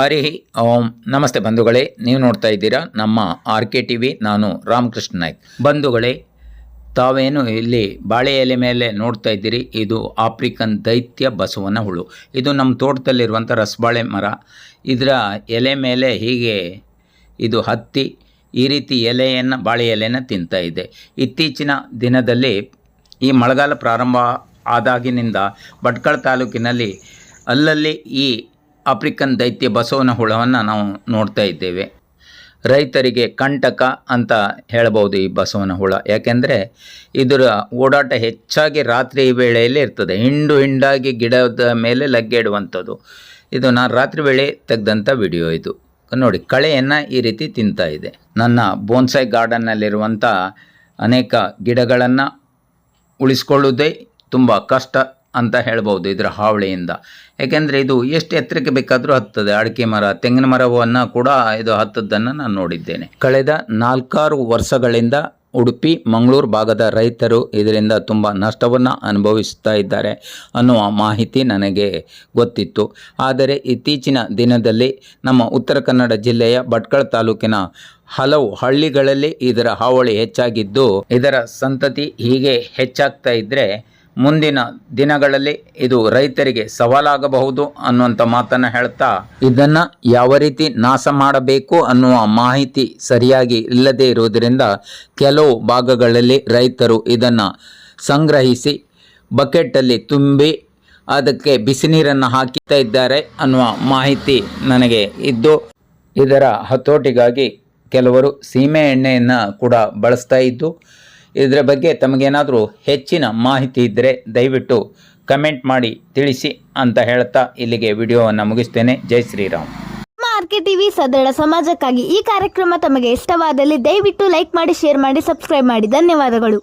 ಹರಿ ಓಂ. ನಮಸ್ತೆ ಬಂಧುಗಳೇ, ನೀವು ನೋಡ್ತಾ ಇದ್ದೀರಾ ನಮ್ಮ ಆರ್ ಕೆ ಟಿ ವಿ ನಾನು ರಾಮಕೃಷ್ಣ ನಾಯ್ಕ್. ಬಂಧುಗಳೇ, ತಾವೇನು ಇಲ್ಲಿ ಬಾಳೆ ಎಲೆ ಮೇಲೆ ನೋಡ್ತಾ ಇದ್ದೀರಿ? ಇದು ಆಫ್ರಿಕನ್ ದೈತ್ಯ ಬಸವನ ಹುಳು. ಇದು ನಮ್ಮ ತೋಟದಲ್ಲಿರುವಂಥ ರಸಬಾಳೆ ಮರ. ಇದರ ಎಲೆ ಮೇಲೆ ಹೀಗೆ ಇದು ಹತ್ತಿ ಈ ರೀತಿ ಎಲೆಯನ್ನು, ಬಾಳೆ ಎಲೆಯನ್ನು ತಿಂತಾ ಇದೆ. ಇತ್ತೀಚಿನ ದಿನದಲ್ಲಿ ಈ ಮಳೆಗಾಲ ಪ್ರಾರಂಭ ಆದಾಗಿನಿಂದ ಭಟ್ಕಳ ತಾಲೂಕಿನಲ್ಲಿ ಅಲ್ಲಲ್ಲಿ ಈ ಆಫ್ರಿಕನ್ ದೈತ್ಯ ಬಸವನ ಹುಳವನ್ನು ನಾವು ನೋಡ್ತಾ ಇದ್ದೇವೆ. ರೈತರಿಗೆ ಕಂಟಕ ಅಂತ ಹೇಳಬಹುದು ಈ ಬಸವನ ಹುಳ. ಯಾಕೆಂದರೆ ಇದರ ಓಡಾಟ ಹೆಚ್ಚಾಗಿ ರಾತ್ರಿ ವೇಳೆಯಲ್ಲಿ ಇರ್ತದೆ. ಹಿಂಡು ಹಿಂಡಾಗಿ ಗಿಡದ ಮೇಲೆ ಲಗ್ಗೆ ಇಡುವಂಥದ್ದು. ಇದು ನಾನು ರಾತ್ರಿ ವೇಳೆ ತೆಗೆದಂಥ ವಿಡಿಯೋ ಇದು. ನೋಡಿ, ಕಳೆಯನ್ನು ಈ ರೀತಿ ತಿಂತಾ ಇದೆ. ನನ್ನ ಬೋನ್ಸೈ ಗಾರ್ಡನ್ನಲ್ಲಿರುವಂಥ ಅನೇಕ ಗಿಡಗಳನ್ನು ಉಳಿಸ್ಕೊಳ್ಳುವುದೇ ತುಂಬ ಕಷ್ಟ. ಅಂತ ಹೇಳ್ಬೋದು ಇದರ ಹಾವಳಿಯಿಂದ. ಯಾಕೆಂದರೆ ಇದು ಎಷ್ಟು ಎತ್ತರಕ್ಕೆ ಬೇಕಾದರೂ ಹತ್ತದೆ. ಅಡಿಕೆ ಮರ, ತೆಂಗಿನ ಮರವನ್ನು ಕೂಡ ಇದು ಹತ್ತದ್ದನ್ನು ನಾನು ನೋಡಿದ್ದೇನೆ. ಕಳೆದ ನಾಲ್ಕಾರು ವರ್ಷಗಳಿಂದ ಉಡುಪಿ, ಮಂಗಳೂರು ಭಾಗದ ರೈತರು ಇದರಿಂದ ತುಂಬ ನಷ್ಟವನ್ನು ಅನುಭವಿಸ್ತಾ ಇದ್ದಾರೆ ಅನ್ನುವ ಮಾಹಿತಿ ನನಗೆ ಗೊತ್ತಿತ್ತು. ಆದರೆ ಇತ್ತೀಚಿನ ದಿನದಲ್ಲಿ ನಮ್ಮ ಉತ್ತರ ಕನ್ನಡ ಜಿಲ್ಲೆಯ ಭಟ್ಕಳ ತಾಲೂಕಿನ ಹಲವು ಹಳ್ಳಿಗಳಲ್ಲಿ ಇದರ ಹಾವಳಿ ಹೆಚ್ಚಾಗಿದ್ದು, ಇದರ ಸಂತತಿ ಹೀಗೆ ಹೆಚ್ಚಾಗ್ತಾ ಇದ್ದರೆ ಮುಂದಿನ ದಿನಗಳಲ್ಲಿ ಇದು ರೈತರಿಗೆ ಸವಾಲಾಗಬಹುದು ಅನ್ನುವಂಥ ಮಾತನ್ನು ಹೇಳ್ತಾ, ಇದನ್ನ ಯಾವ ರೀತಿ ನಾಶ ಮಾಡಬೇಕು ಅನ್ನುವ ಮಾಹಿತಿ ಸರಿಯಾಗಿ ಇಲ್ಲದೇ ಇರುವುದರಿಂದ ಕೆಲವು ಭಾಗಗಳಲ್ಲಿ ರೈತರು ಇದನ್ನು ಸಂಗ್ರಹಿಸಿ ಬಕೆಟಲ್ಲಿ ತುಂಬಿ ಅದಕ್ಕೆ ಬಿಸಿ ನೀರನ್ನು ಹಾಕಿತಾ ಇದ್ದಾರೆ ಅನ್ನುವ ಮಾಹಿತಿ ನನಗೆ ಇದ್ದು, ಇದರ ಹತೋಟಿಗಾಗಿ ಕೆಲವರು ಸೀಮೆ ಎಣ್ಣೆಯನ್ನು ಕೂಡ ಬಳಸ್ತಾ ಇದ್ದು ಇದರ ಬಗ್ಗೆ ತಮಗೇನಾದರೂ ಹೆಚ್ಚಿನ ಮಾಹಿತಿ ಇದ್ದರೆ ದಯವಿಟ್ಟು ಕಮೆಂಟ್ ಮಾಡಿ ತಿಳಿಸಿ ಅಂತ ಹೇಳ್ತಾ ಇಲ್ಲಿಗೆ ವಿಡಿಯೋವನ್ನು ಮುಗಿಸ್ತೇನೆ. ಜೈ ಶ್ರೀರಾಮ್. ಆರ್ಕೆ ಟಿವಿ ಸದೃಢ ಸಮಾಜಕ್ಕಾಗಿ ಈ ಕಾರ್ಯಕ್ರಮ ತಮಗೆ ಇಷ್ಟವಾದಲ್ಲಿ ದಯವಿಟ್ಟು ಲೈಕ್ ಮಾಡಿ, ಶೇರ್ ಮಾಡಿ, ಸಬ್ಸ್ಕ್ರೈಬ್ ಮಾಡಿ. ಧನ್ಯವಾದಗಳು.